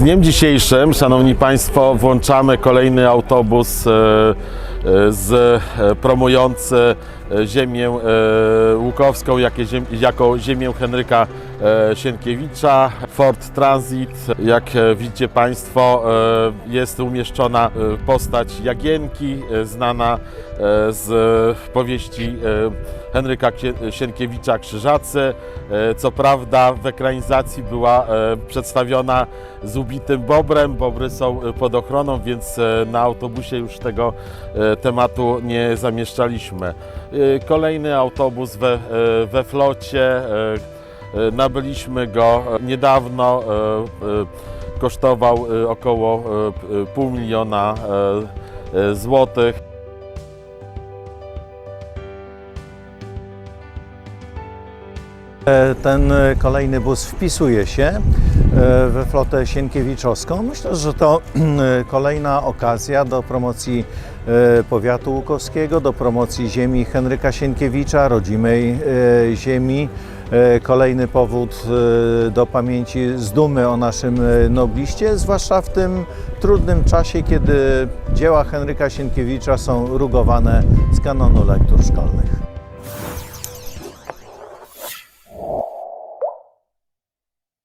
Dniem dzisiejszym, Szanowni Państwo, włączamy kolejny autobus e, z, e, promujący e, ziemię e, łukowską jako ziemię Henryka e, Sienkiewicza. Ford Transit, jak e, widzicie Państwo, e, jest umieszczona e, postać Jagienki, e, znana e, z powieści e, Henryka Kie- Sienkiewicza Krzyżacy. E, Co prawda w ekranizacji była e, przedstawiona z ubitym bobrem. Bobry są e, pod ochroną, więc e, na autobusie już tego e, tematu nie zamieszczaliśmy. E, Kolejny autobus we, e, we flocie. e, Nabyliśmy go niedawno. Kosztował około pół miliona złotych. Ten e, kolejny bus wpisuje się e, we flotę sienkiewiczowską. Myślę, że to e, kolejna okazja do promocji e, powiatu łukowskiego, do promocji ziemi Henryka Sienkiewicza, rodzimej e, ziemi. E, Kolejny powód e, do pamięci z dumy o naszym e, nobliście, zwłaszcza w tym trudnym czasie, kiedy dzieła Henryka Sienkiewicza są rugowane z kanonu lektur szkolnych.